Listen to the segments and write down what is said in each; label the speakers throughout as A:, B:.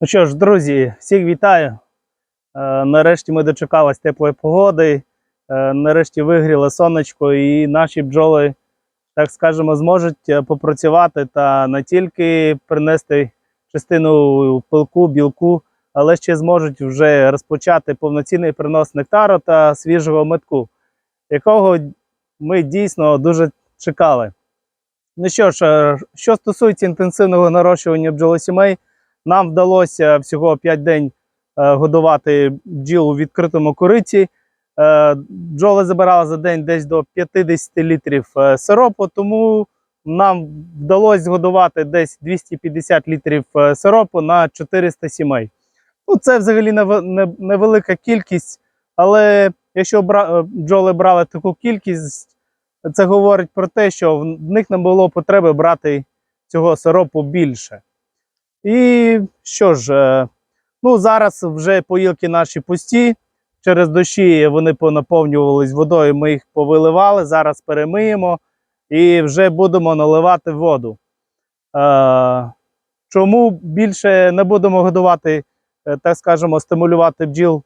A: Ну що ж, друзі, всіх вітаю. Е, нарешті ми дочекались теплої погоди. Е, нарешті вигріло сонечко, і наші бджоли, так скажемо, зможуть е, попрацювати та не тільки принести частину пилку, білку, але ще зможуть вже розпочати повноцінний принос нектару та свіжого метку, якого ми дійсно дуже чекали. Ну що ж, що стосується інтенсивного нарощування бджолосімей, нам вдалося всього 5 день е, годувати бджіл у відкритому кориті. Е, бджоли забирали за день десь до 50 літрів е, сиропу, тому нам вдалося годувати десь 250 літрів сиропу на 400 сімей. Ну, це взагалі невелика кількість, але якщо бджоли брали таку кількість, це говорить про те, що в них не було потреби брати цього сиропу більше. І що ж, е, ну зараз вже поїлки наші пусті. Через дощі вони понаповнювались водою, ми їх повиливали. Зараз перемиємо і вже будемо наливати воду. Е, чому більше не будемо годувати, е, так скажемо, стимулювати бджіл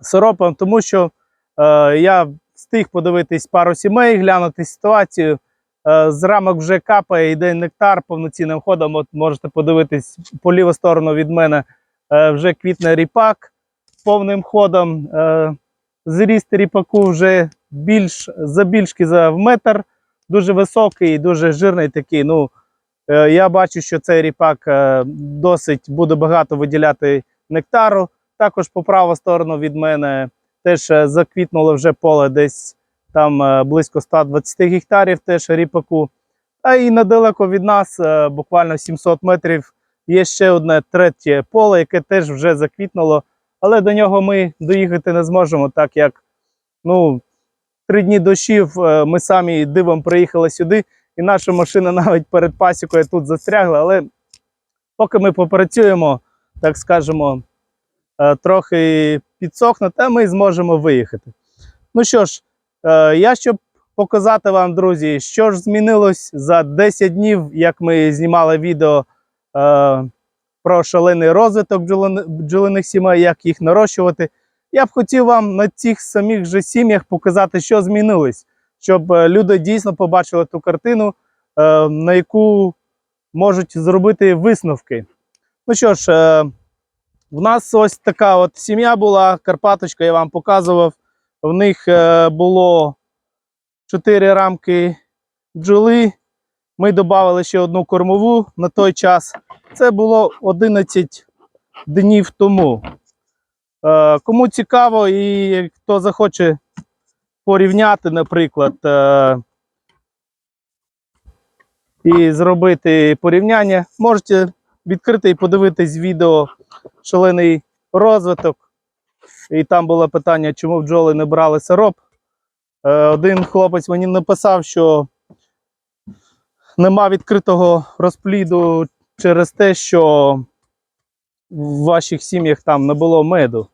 A: сиропом? Тому що е, я встиг подивитись пару сімей, глянути ситуацію. Е, З рамок вже капає, йде нектар повноцінним ходом. От можете подивитись по ліву сторону від мене е, вже квітне ріпак повним ходом. Е, Зріст ріпаку вже більш забільшки за метр, дуже високий, дуже жирний такий. Ну, я бачу, що цей ріпак досить буде багато виділяти нектару. Також по праву сторону від мене теж заквітнуло вже поле десь там е, близько 120 гектарів теж ріпаку. А і недалеко від нас, е, буквально 700 метрів, є ще одне третє поле, яке теж вже заквітнуло. Але до нього ми доїхати не зможемо, так як ну, три дні дощів е, ми самі дивом приїхали сюди, і наша машина навіть перед пасікою тут застрягла. Але поки ми попрацюємо, так скажемо, трохи підсохне, та ми зможемо виїхати. Ну що ж, Я щоб показати вам, друзі, що ж змінилось за 10 днів, як ми знімали відео е, про шалений розвиток бджолини- бджолиних сімей, як їх нарощувати. Я б хотів вам на цих самих же сім'ях показати, що змінилось, щоб е, люди дійсно побачили ту картину, е, на яку можуть зробити висновки. Ну що ж, е, в нас ось така от сім'я була, Карпаточка, я вам показував. В них е, було 4 рамки бджоли. Ми додали ще одну кормову на той час. Це було 11 днів тому. Е, кому цікаво, і хто захоче порівняти, наприклад, е, і зробити порівняння, можете відкрити і подивитись відео шалений розвиток. І там було питання, чому бджоли не брали сироп. Е, один хлопець мені написав, що нема відкритого розпліду через те, що в ваших сім'ях там не було меду.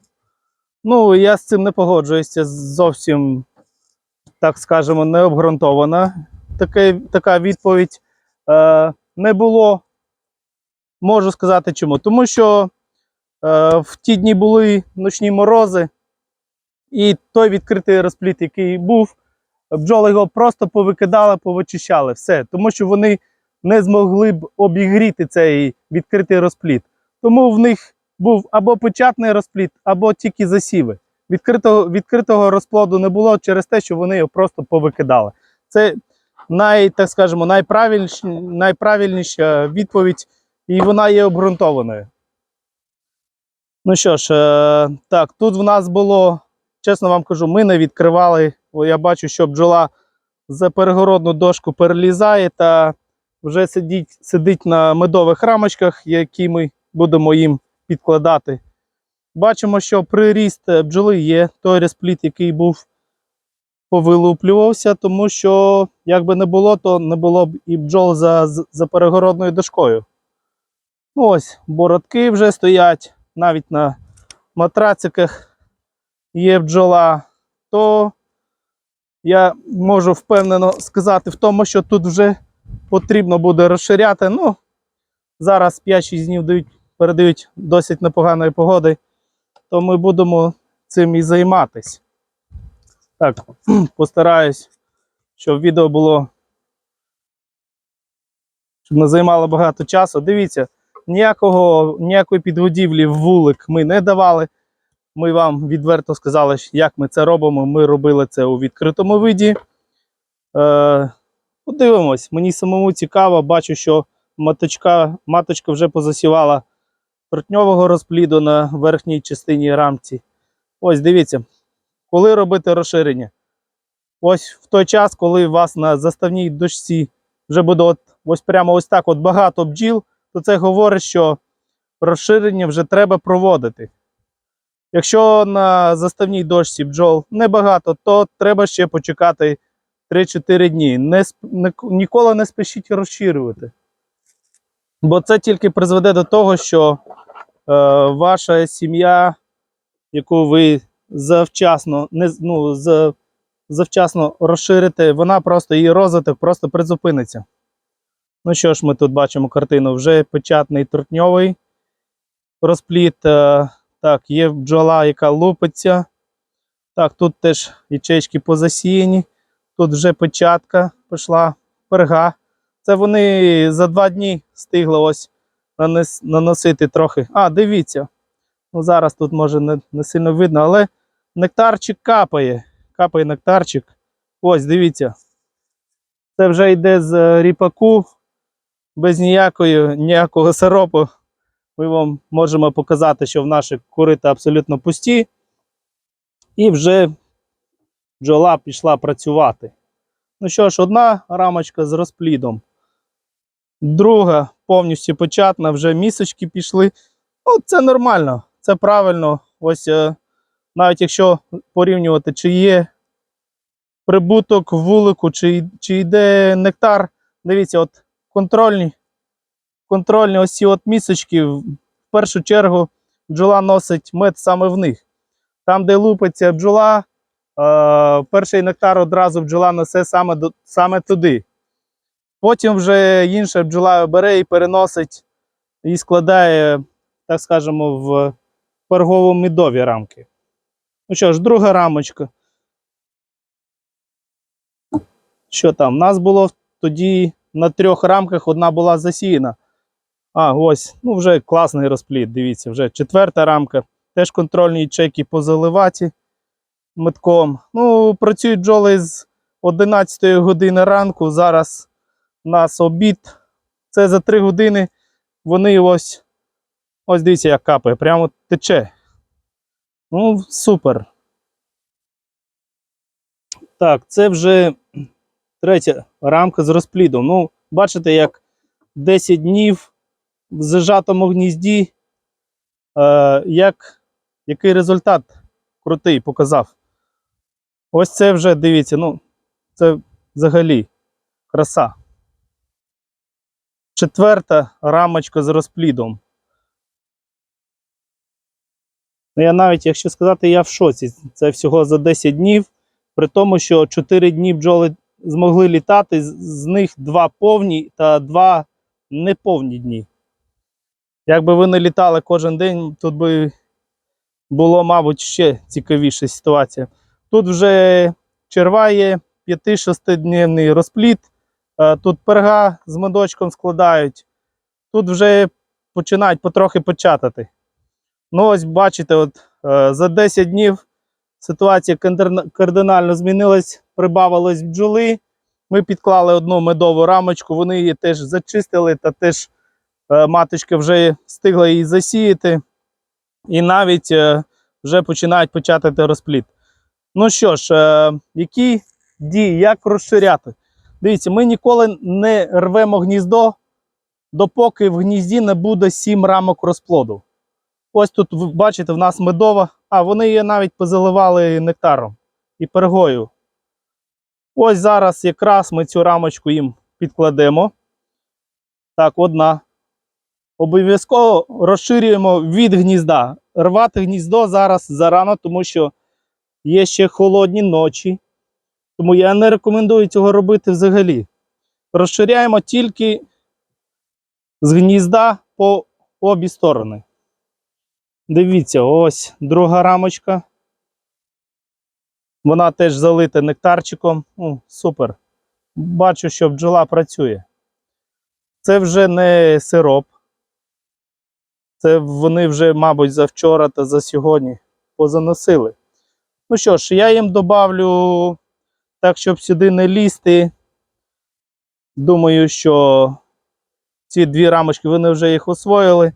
A: Ну, я з цим не погоджуюся. Зовсім, так скажемо, необґрунтована таке, така відповідь. Е, не було. Можу сказати чому. Тому що В ті дні були ночні морози, і той відкритий розпліт, який був, бджоли його просто повикидали, повичищали. Все. Тому що вони не змогли б обігріти цей відкритий розпліт. Тому в них був або печатний розпліт, або тільки засіви. Відкритого, відкритого розплоду не було через те, що вони його просто повикидали. Це най, так скажемо, найправильніша, найправильніша відповідь, і вона є обґрунтованою. Ну що ж, е, так, тут в нас було, чесно вам кажу, ми не відкривали. О, Я бачу, що бджола за перегородну дошку перелізає та вже сидить, сидить на медових рамочках, які ми будемо їм підкладати. Бачимо, що приріст е, бджоли є той розпліт, який був повилуплювався, тому що, як би не було, то не було б і бджол за, за перегородною дошкою. Ну ось, бородки вже стоять навіть на матрациках є бджола, то я можу впевнено сказати в тому, що тут вже потрібно буде розширяти. Ну, зараз 5-6 днів дають передають досить непоганої погоди, то ми будемо цим і займатися. Так, постараюсь, щоб відео було, щоб не займало багато часу. Дивіться, ніякого, ніякої підгодівлі в вулик ми не давали. Ми вам відверто сказали, як ми це робимо. Ми робили це у відкритому виді. Е, подивимось, мені самому цікаво, бачу, що маточка, маточка вже позасівала трутньового розпліду на верхній частині рамці. Ось дивіться, коли робити розширення? Ось в той час, коли у вас на заставній дошці вже буде от, ось прямо ось так от багато бджіл, то це говорить, що розширення вже треба проводити. Якщо на заставній дошці бджол небагато, то треба ще почекати 3-4 дні. Не, не- ніколи не спішіть розширювати. Бо це тільки призведе до того, що е, ваша сім'я, яку ви завчасно, не, ну, з, завчасно розширите, вона просто її розвиток просто призупиниться. Ну що ж, ми тут бачимо картину, вже печатний трутньовий розпліт. Е, так, є бджола, яка лупиться. Так, тут теж ячейки позасіяні. Тут вже печатка пішла, перга. Це вони за два дні встигли ось наносити трохи. А, дивіться. Ну, зараз тут може не, не сильно видно, але нектарчик капає. Капає нектарчик. Ось, дивіться. Це вже йде з е, ріпаку, без ніякої, ніякого сиропу. Ми вам можемо показати, що в наші курита абсолютно пусті. І вже бджола пішла працювати. Ну що ж, одна рамочка з розплідом. Друга повністю початна, вже місочки пішли. Ну, це нормально, це правильно. Ось е, навіть якщо порівнювати, чи є прибуток вулику, чи, чи йде нектар. Дивіться, от контрольні, контрольні ось ці от місочки. В першу чергу бджола носить мед саме в них. Там, де лупиться бджола, е, перший нектар одразу бджола несе саме, до, саме туди. Потім вже інша бджола бере і переносить і складає, так скажемо, в пергово-медові рамки. Ну що ж, друга рамочка. Що там? У нас було тоді на трьох рамках одна була засіяна. А, ось, ну вже класний розпліт. Дивіться, вже четверта рамка. Теж контрольні чеки по заливаті метком. Ну, працюють бджоли з 11 години ранку. Зараз у нас обід. Це за 3 години. Вони ось. Ось дивіться, як капає, прямо тече. Ну, супер. Так, це вже третя рамка з розплідом. Ну, бачите, як 10 днів в зажатому гнізді, е, як, який результат крутий показав. Ось це вже дивіться, ну, це взагалі краса. Четверта рамочка з розплідом. Ну, я навіть, якщо сказати, я в шоці. Це всього за 10 днів, при тому, що 4 дні бджоли змогли літати, з- них 2 повні та 2 неповні дні. Якби ви не літали кожен день, тут би було, мабуть, ще цікавіша ситуація. Тут вже черває 5-6-дневний розпліт, е, тут перга з медочком складають, тут вже починають потрохи початати. Ну, ось бачите, от, е, за 10 днів ситуація кардинально змінилась, прибавилось бджоли. Ми підклали одну медову рамочку, вони її теж зачистили, та теж е, маточка вже встигла її засіяти. І навіть е, вже починають почати розпліт. Ну що ж, е, які дії, як розширяти? Дивіться, ми ніколи не рвемо гніздо, допоки в гнізді не буде 7 рамок розплоду. Ось тут бачите, в нас медова, а вони її навіть позаливали нектаром і пергою. Ось зараз якраз ми цю рамочку їм підкладемо. Так, одна. Обов'язково розширюємо від гнізда. Рвати гніздо зараз зарано, тому що є ще холодні ночі. Тому я не рекомендую цього робити взагалі. Розширяємо тільки з гнізда по обі сторони. Дивіться, ось друга рамочка. Вона теж залита нектарчиком. Ну, супер. Бачу, що бджола працює. Це вже не сироп. Це вони вже, мабуть, за вчора та за сьогодні позаносили. Ну що ж, я їм добавлю так, щоб сюди не лізти. Думаю, що ці дві рамочки вони вже їх освоїли.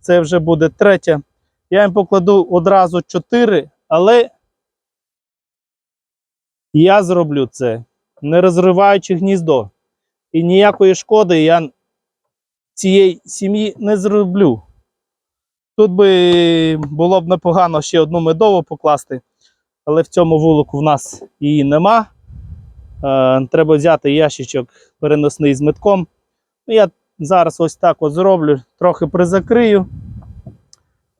A: Це вже буде третя. Я їм покладу одразу 4, але я зроблю це, не розриваючи гніздо. І ніякої шкоди я цієї сім'ї не зроблю. Тут би було б непогано ще одну медову покласти, але в цьому вулику в нас її нема. Е, треба взяти ящичок переносний з метком. Ну, Я зараз ось так от зроблю, трохи призакрию.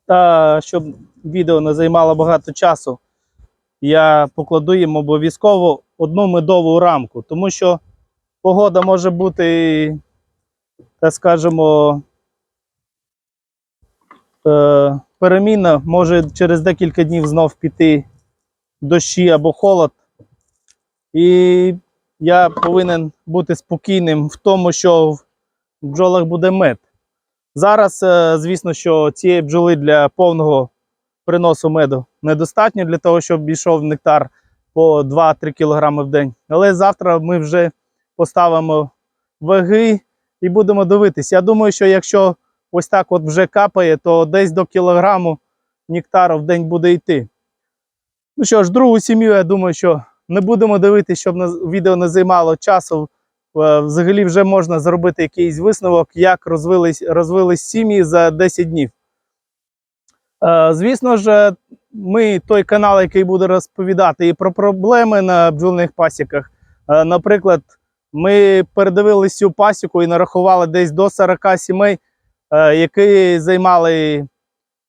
A: Та щоб відео не займало багато часу, я покладу їм обов'язково одну медову рамку, тому що погода може бути, так скажемо, е, перемінна, може через декілька днів знов піти дощі або холод. І я повинен бути спокійним в тому, що в бджолах буде мед. Зараз, е, звісно, що цієї бджоли для повного приносу меду недостатньо для того, щоб йшов нектар по 2-3 кг в день. Але завтра ми вже поставимо ваги і будемо дивитись. Я думаю, що якщо ось так от вже капає, то десь до кілограму нектару в день буде йти. Ну що ж, другу сім'ю, я думаю, що не будемо дивитися, щоб відео не займало часу. Е, Взагалі вже можна зробити якийсь висновок, як розвились, розвились сім'ї за 10 днів. Е, Звісно ж, ми той канал, який буде розповідати і про проблеми на бджолних пасіках. Е, Наприклад, ми передивились цю пасіку і нарахували десь до 40 сімей, е, які займали,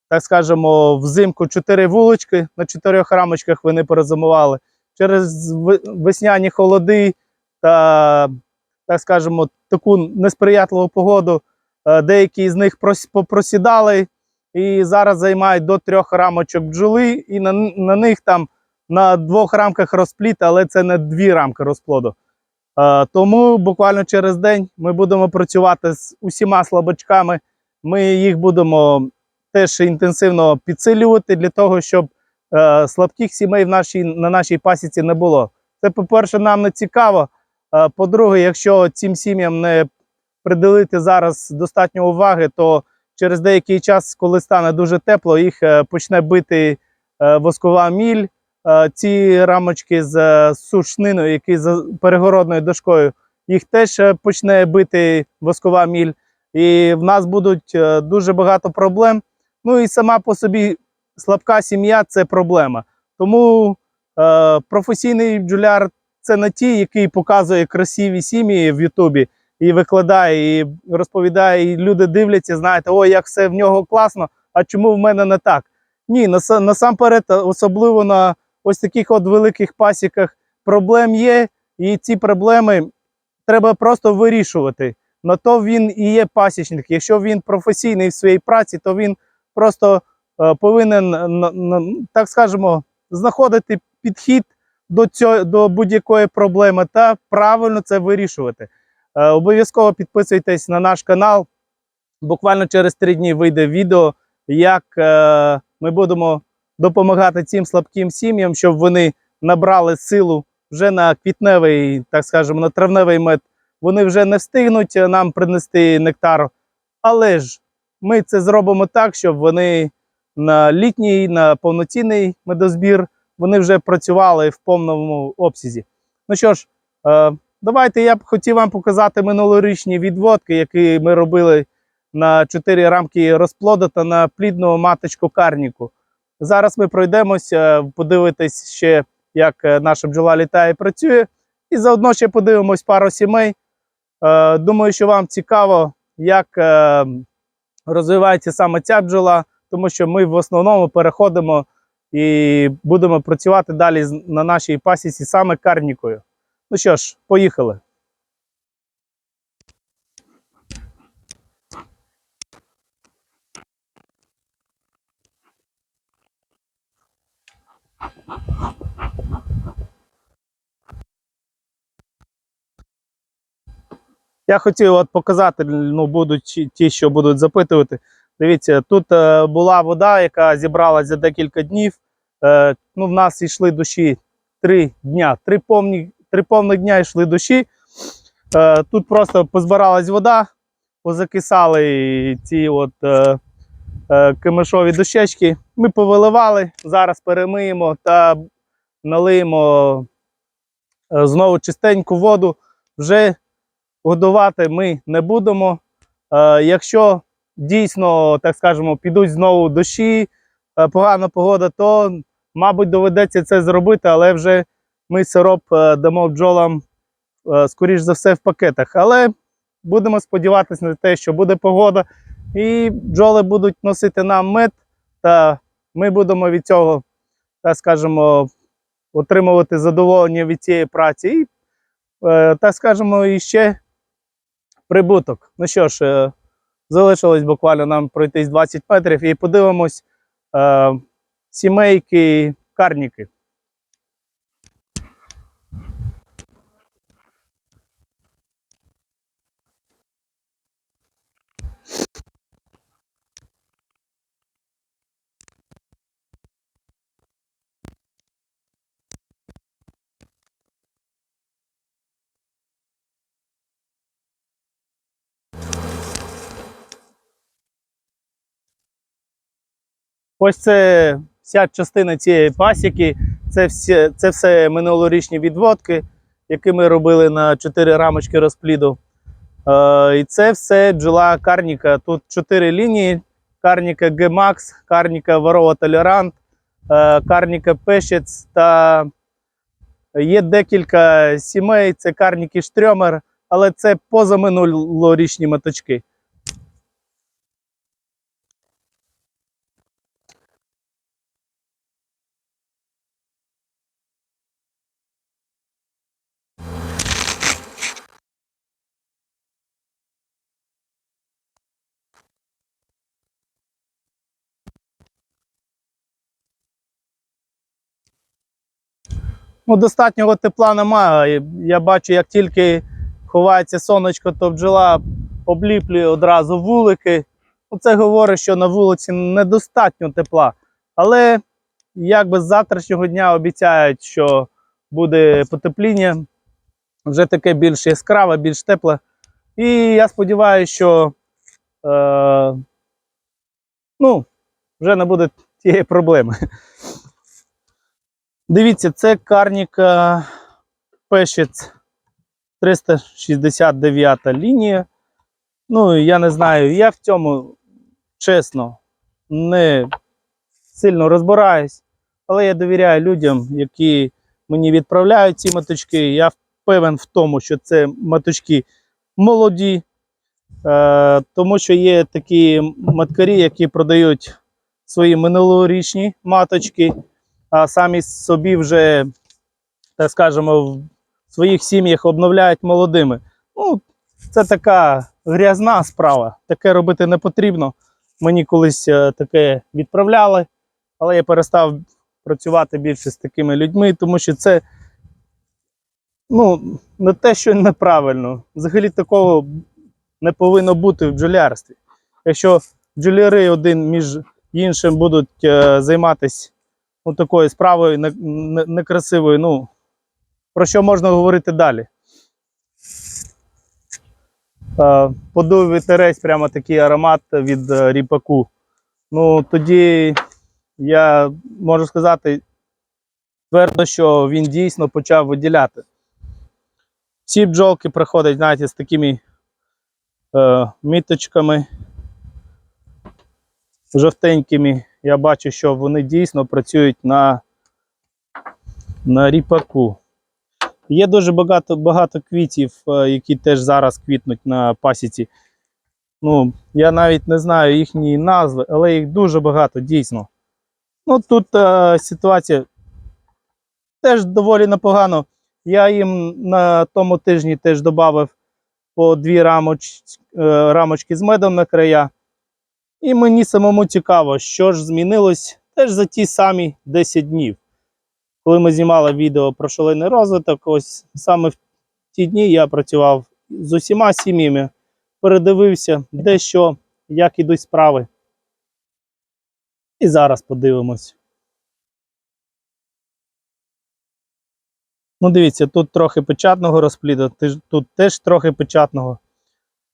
A: так скажемо, взимку 4 вулички на 4 рамочках вони перезимували. Через весняні холоди та, так скажемо, таку несприятливу погоду, деякі з них прос- попросідали і зараз займають до трьох рамочок бджоли, і на, на них там на двох рамках розпліт, але це не дві рамки розплоду. Е, тому буквально через день ми будемо працювати з усіма слабачками. Ми їх будемо теж інтенсивно підсилювати для того, щоб е, слабких сімей в нашій, на нашій пасіці не було. Це, по-перше, нам не цікаво. Е, по-друге, якщо цим сім'ям не приділити зараз достатньо уваги, то через деякий час, коли стане дуже тепло, їх е, почне бити е, воскова міль. Е, ці рамочки з сушниною, які за перегородною дошкою, їх теж почне бити воскова міль. І в нас будуть дуже багато проблем. Ну і сама по собі слабка сім'я це проблема. Тому е, професійний бджоляр це не ті, який показує красиві сім'ї в Ютубі і викладає, і розповідає, і люди дивляться, знаєте, о, як все в нього класно, а чому в мене не так? Ні, насамперед, е, особливо на ось таких от великих пасіках проблем є, і ці проблеми треба просто вирішувати. На то він і є пасічник. Якщо він професійний в своїй праці, то він просто е, повинен, на- так скажемо, знаходити підхід до, цього, до будь-якої проблеми та правильно це вирішувати. Е, Обов'язково підписуйтесь на наш канал. Буквально через три дні вийде відео, як е, ми будемо допомагати цим слабким сім'ям, щоб вони набрали силу вже на квітневий, так скажемо, на травневий мед. Вони вже не встигнуть е, нам принести нектар. Але ж ми це зробимо так, щоб вони на літній, на повноцінний медозбір вони вже працювали в повному обсязі. Ну що ж, давайте я б хотів вам показати минулорічні відводки, які ми робили на 4 рамки розплоду та на плідну маточку карніку. Зараз ми пройдемося, подивитись ще, як е, наша бджола літає і працює. І заодно ще подивимось пару сімей. Е, Думаю, що вам цікаво, як е, розвивається саме ця бджола, тому що ми в основному переходимо і будемо працювати далі на нашій пасіці саме карнікою. Ну що ж, поїхали. Я хотів от показати, ну, будуть ті, що будуть запитувати. Дивіться, тут е, була вода, яка зібралася за декілька днів. Е, ну, В нас йшли душі три дня, три повні три повних дня йшли дощі. Е, тут просто позбиралась вода, позакисали ці от е, е, кимишові дощечки. Ми повиливали, зараз перемиємо та налиємо знову чистеньку воду. Вже годувати ми не будемо. Якщо дійсно, так скажемо, підуть знову дощі, погана погода, то, мабуть, доведеться це зробити, але вже ми сироп е, дамо бджолам, е, скоріш за все, в пакетах. Але будемо сподіватися на те, що буде погода, і бджоли будуть носити нам мед, та ми будемо від цього, так скажемо, отримувати задоволення від цієї праці. І, е, так скажемо, і ще прибуток. Ну що ж, залишилось буквально нам пройтись 20 метрів і подивимось сімейки карніки. Ось це вся частина цієї пасіки. Це, всі, це все минулорічні відводки, які ми робили на 4 рамочки розпліду. Е, і це все бджола карніка. Тут 4 лінії: карніка G-Max, карніка Варова Толерант, е, карніка Пещець та є декілька сімей. Це карніки Штрьомер, але це позаминулорічні маточки. Ну, достатнього тепла немає. Я бачу, як тільки ховається сонечко, то бджола обліплює одразу вулики. Ну, Це говорить, що на вулиці недостатньо тепла. Але якби з завтрашнього дня обіцяють, що буде потепління, вже таке більш яскраве, більш тепле. І я сподіваюся, що е, ну, вже не буде тієї проблеми. Дивіться, це карніка Пещець 369 лінія. Ну, я не знаю, я в цьому, чесно, не сильно розбираюсь, але я довіряю людям, які мені відправляють ці маточки. Я впевнений в тому, що це маточки молоді, е, тому що є такі маткарі, які продають свої минулорічні маточки а самі собі вже, так скажемо, в своїх сім'ях обновляють молодими. Ну, це така грязна справа. Таке робити не потрібно. Мені колись е, таке відправляли, але я перестав працювати більше з такими людьми, тому що це ну, не те, що неправильно. Взагалі такого не повинно бути в бджолярстві. Якщо бджоляри один між іншим будуть е, займатися такою справою не- не- некрасивою. Ну, про що можна говорити далі? Е, Подув вітерець, прямо такий аромат від е, ріпаку. Ну, тоді я можу сказати твердо, що він дійсно почав виділяти. Всі бджолки приходять, знаєте, з такими е, міточками жовтенькими. Я бачу, що вони дійсно працюють на, на ріпаку. Є дуже багато, багато квітів, е, які теж зараз квітнуть на пасіці. Ну, я навіть не знаю їхні назви, але їх дуже багато, дійсно. Ну, тут е, ситуація теж доволі непогано. Я їм на тому тижні теж додав по дві рамоч, е, рамочки з медом на края. І мені самому цікаво, що ж змінилось теж за ті самі 10 днів. Коли ми знімали відео про шалений розвиток, ось саме в ті дні я працював з усіма сім'ями, передивився, де що, як ідуть справи. І зараз подивимось. Ну, дивіться, тут трохи печатного розпліду, тут теж трохи печатного.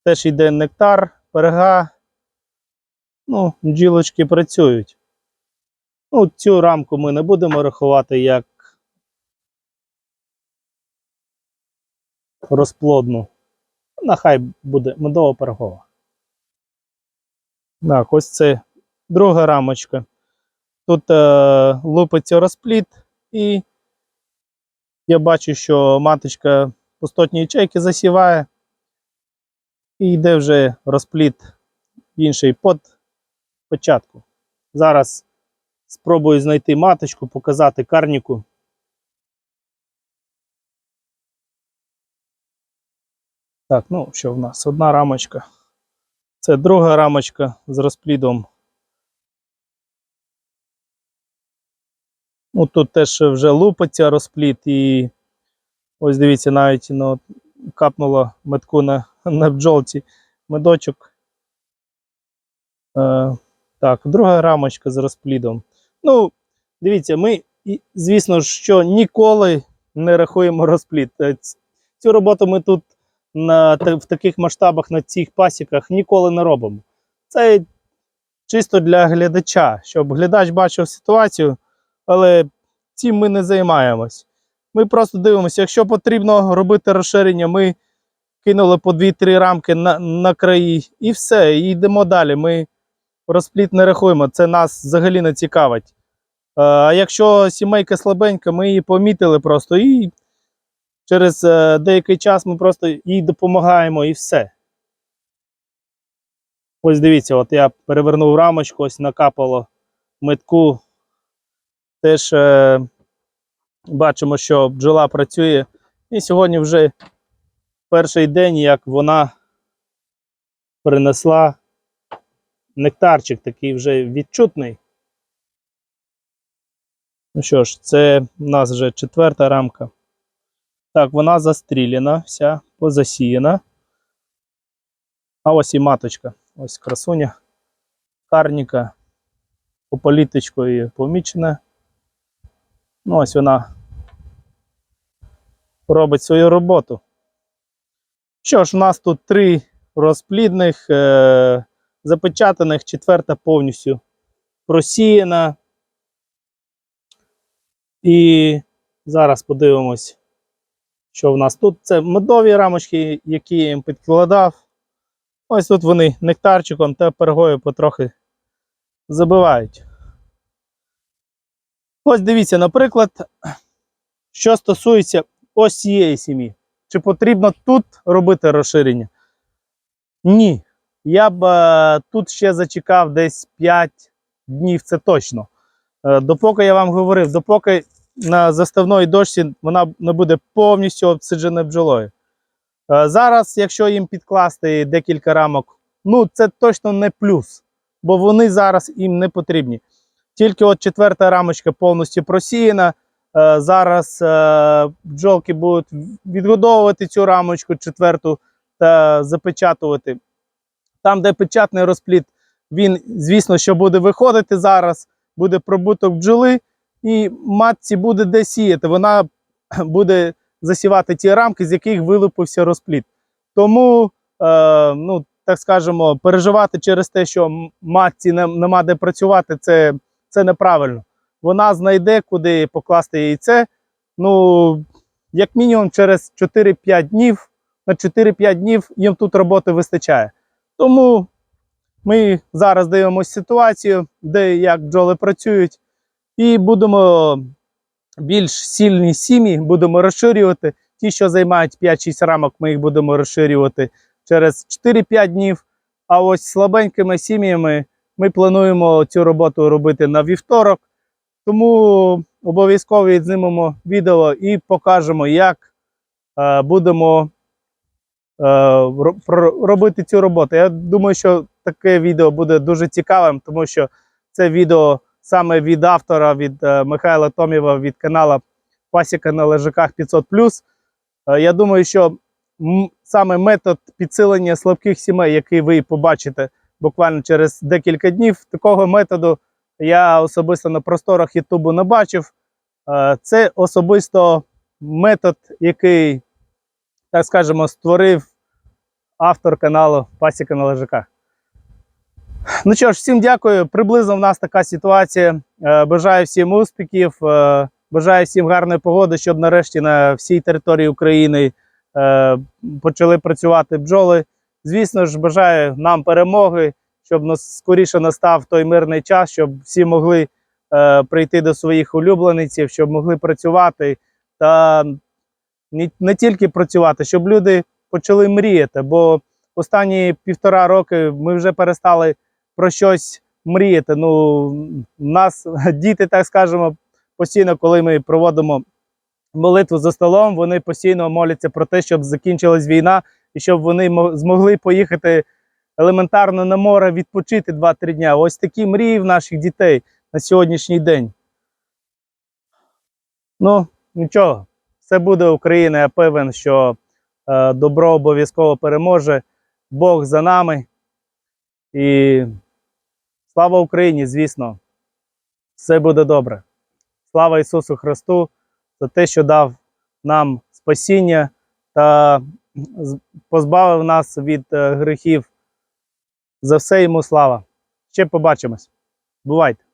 A: Теж йде нектар, перга. Ну, бджілочки працюють. Ну, цю рамку ми не будемо рахувати як розплодну. Нехай буде медово пергова. Так, ось це друга рамочка. Тут е, лупиться розплід, і я бачу, що маточка пустотні ячейки засіває, і йде вже розплід інший под початку. Зараз спробую знайти маточку, показати карніку. Так, ну що в нас? Одна рамочка. Це друга рамочка з розплідом. Ну, тут теж вже лупиться розплід, і ось дивіться, навіть ну, капнуло метку на, на бджолці медочок. Е, так, друга рамочка з розплідом. Ну, дивіться, ми, звісно що ніколи не рахуємо розплід. Е, Цю роботу ми тут на, в таких масштабах на цих пасіках ніколи не робимо. Це чисто для глядача, щоб глядач бачив ситуацію, але цим ми не займаємось. Ми просто дивимося, якщо потрібно робити розширення, ми кинули по 2-3 рамки на, на краї і все, і йдемо далі. Ми розпліт не рахуємо, це нас взагалі не цікавить. Е, А якщо сімейка слабенька, ми її помітили просто і через е, деякий час ми просто їй допомагаємо і все. Ось дивіться, от я перевернув рамочку, ось накапало метку. Теж е, бачимо, що бджола працює. І сьогодні вже перший день, як вона принесла нектарчик, такий вже відчутний. Ну що ж, це в нас вже четверта рамка. Так, вона застріляна, вся позасіяна. А ось і маточка. Ось красуня, карніка, пополіточкою помічена. Ну, ось вона робить свою роботу. Що ж, у нас тут три розплідних, е- запечатаних, четверта повністю просіяна. І зараз подивимось, що в нас тут. Це медові рамочки, які я їм підкладав. Ось тут вони нектарчиком та пергою потрохи забивають. Ось дивіться, наприклад, що стосується ось цієї сім'ї. Чи потрібно тут робити розширення? Ні. Я б е, тут ще зачекав десь 5 днів, це точно. Е, допоки я вам говорив, допоки на заставної дошці вона не буде повністю обсиджена бджолою. Е, Зараз, якщо їм підкласти декілька рамок, ну це точно не плюс, бо вони зараз їм не потрібні. Тільки от четверта рамочка повністю просіяна. Зараз бджолки будуть відгодовувати цю рамочку четверту та запечатувати. Там, де печатний розплід, він, звісно, що буде виходити зараз, буде пробуток бджоли, і матці буде де сіяти. Вона буде засівати ті рамки, з яких вилупився розплід. Тому, е, ну, так скажемо, переживати через те, що матці не, нема де працювати, це, це неправильно. Вона знайде, куди покласти яйце. Ну, як мінімум, через 4-5 днів, на 4-5 днів їм тут роботи вистачає. Тому ми зараз дивимося ситуацію, де як бджоли працюють, і будемо більш сильні сім'ї будемо розширювати. Ті, що займають 5-6 рамок, ми їх будемо розширювати через 4-5 днів. А ось слабенькими сім'ями ми плануємо цю роботу робити на вівторок. Тому обов'язково відзнімемо відео і покажемо, як е, будемо робити цю роботу. Я думаю, що таке відео буде дуже цікавим, тому що це відео саме від автора, від е, Михайла Томєва, від каналу Пасіка на лежаках 500. Е, я думаю, що саме метод підсилення слабких сімей, який ви побачите буквально через декілька днів. Такого методу я особисто на просторах Ютубу не бачив. Е, Це особисто метод, який, так скажемо, створив автор каналу Пасіка на лежаках. Ну що ж, всім дякую. Приблизно в нас така ситуація. Е, Бажаю всім успіхів. е, Бажаю всім гарної погоди, щоб нарешті на всій території України е, почали працювати бджоли. Звісно ж, бажаю нам перемоги, щоб скоріше настав той мирний час, щоб всі могли прийти до своїх улюблениців, щоб могли працювати та не, тільки працювати, щоб люди почали мріяти. Бо останні півтора роки ми вже перестали про щось мріяти. Ну, нас діти, так скажемо, постійно, коли ми проводимо молитву за столом, вони постійно моляться про те, щоб закінчилась війна і щоб вони змогли поїхати елементарно на море відпочити 2-3 дня. Ось такі мрії в наших дітей на сьогоднішній день. Ну, нічого, все буде Україна. Я певен, що е, добро обов'язково переможе. Бог за нами. І слава Україні, звісно, все буде добре. Слава Ісусу Христу за те, що дав нам спасіння та позбавив нас від е, гріхів. За все йому слава. Ще побачимось. Бувайте!